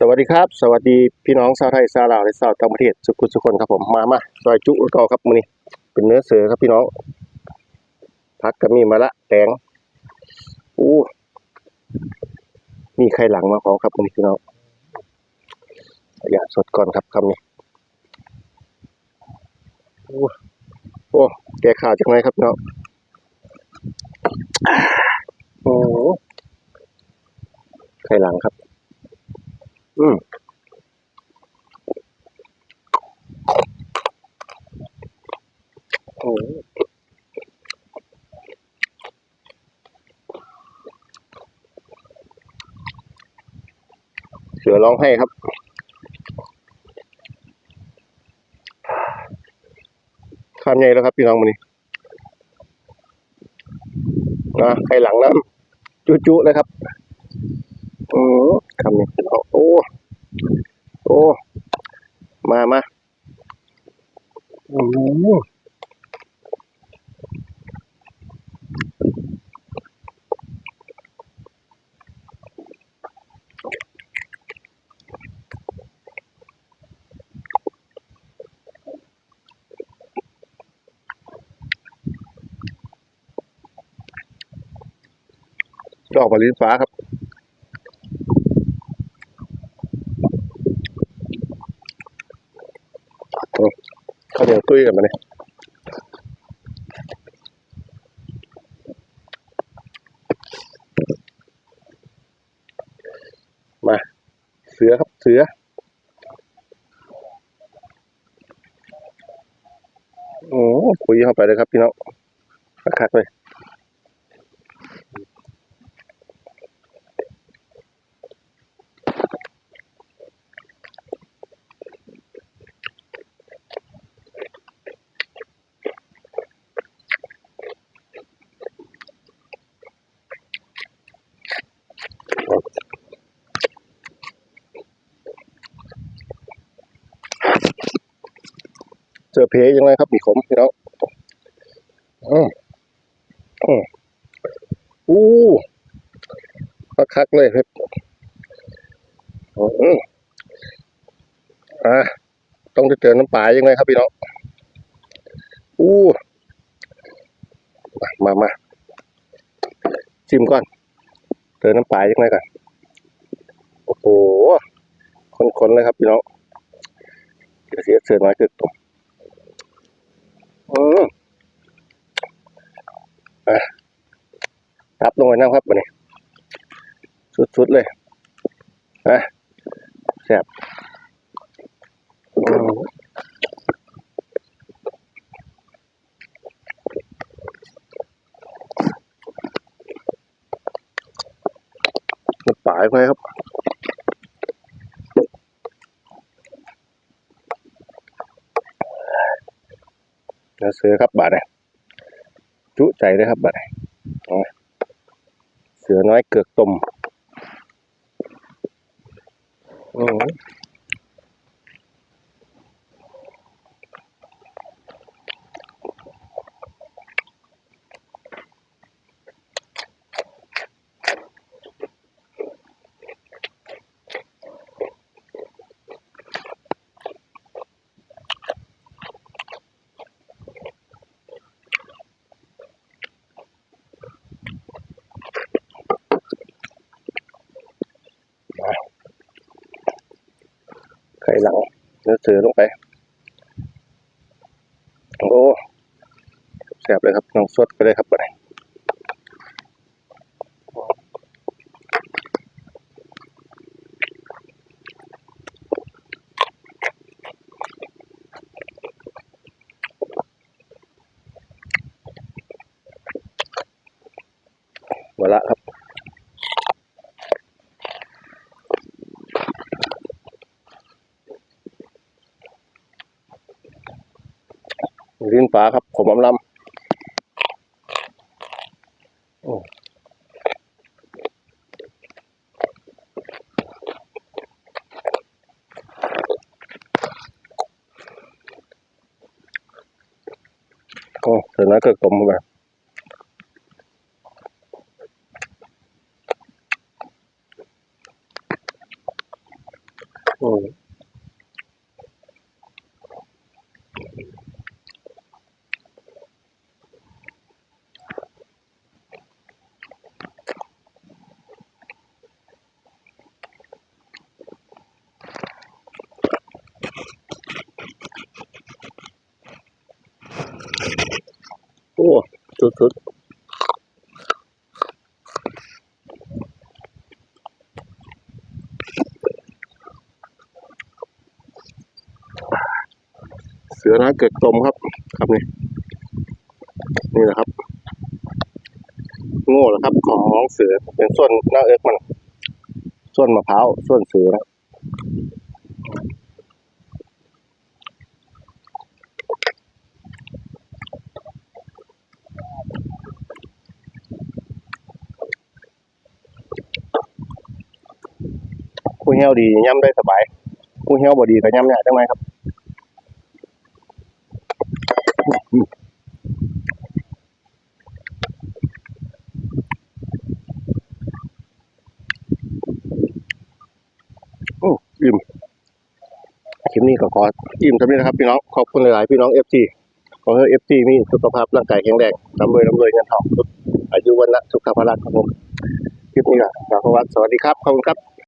สวัสดีครับ สวัสดีพี่น้องชาวไทยชาวลาวและชาวต่างประเทศสุขุสุขคนครับผมมามาซอยจุเกาครับมือนี้เป็นเนื้อเสือครับพี่น้องพักก็มีมะละแตงอู้มีไข่หลังมาขอครับมือนี้พี่น้องอย่าสดก่อนครับคำนี้โอ้โอ้แกขาวจังไรครับพี่น้องโอ้โหไข่หลังครับ อืมโอ้โห เสือร้องให้ครับข้ามใหญ่แล้วครับพี่น้องมันนี้นะใครหลังน้ำจุ๊ๆเลยครับ อือคำนี้พี่น้องโอ้โอ้ มามาอืม ดอกมะลิฟ้าครับข้าวเหนียวตุ้ยกันมาเนี่ยมา เสือครับ เสือ โอ้คุยเข้าไปเลยครับพี่น้องคักๆเลย เจอเพยังไงครับมีขมพี่น้องอืมอืมอู้คักๆเลยครับอืมอ่าต้องจะเจอน้ำปลายังไงครับพี่น้องอู้มามาชิมก่อนเจอน้ำปลายังไงก่อนโอ้โหคนๆเลยครับพี่น้องเดี๋ยวเสียเสือน้อยคือตก อืมอะรับ ลงไปน้ำครับวันนี้สุดๆเลยนะแซ่บอืมน้ำปลายไปครับเนื้อเสือครับบาดเนี่ยจุใจเลยครับบาดเนี่ยเอา เสือน้อยเกือกตมอืม หลังเนื้อเสือลงไป โอ้แซ่บเลยครับน้องสดไปเลยครับบาดเนี่ยมาละครับ ลิ้นปลาครับ ผมอำลำโอ้โอ้เสือน้อยเกิดกลมมาอื เสือนะเกิดกลมครับ ครับนี่นี่แหละครับ โง่แหละครับของเสือเป็นส่วนหน้าเอิกมัน ส่วนมะพร้าวส่วนเสือนะผู้เหี่ยวดีย่ำได้สบายผู้เหี่ยวบ่ดีก็ย่ำยากจังไหมครับ โอ้อิ่ม คลิปนี้ก็ขออิ่มสำเร็จนะครับพี่น้องขอบคุณหลายๆพี่น้องเอฟซีขอให้เอฟซีมีสุขภาพร่างกายแข็งแรงร่ำรวยร่ำรวยเงินทองอายุวันละสุขภาพครับผมคลิปนี้ก็ขอสวัสดีครับขอบคุณครับ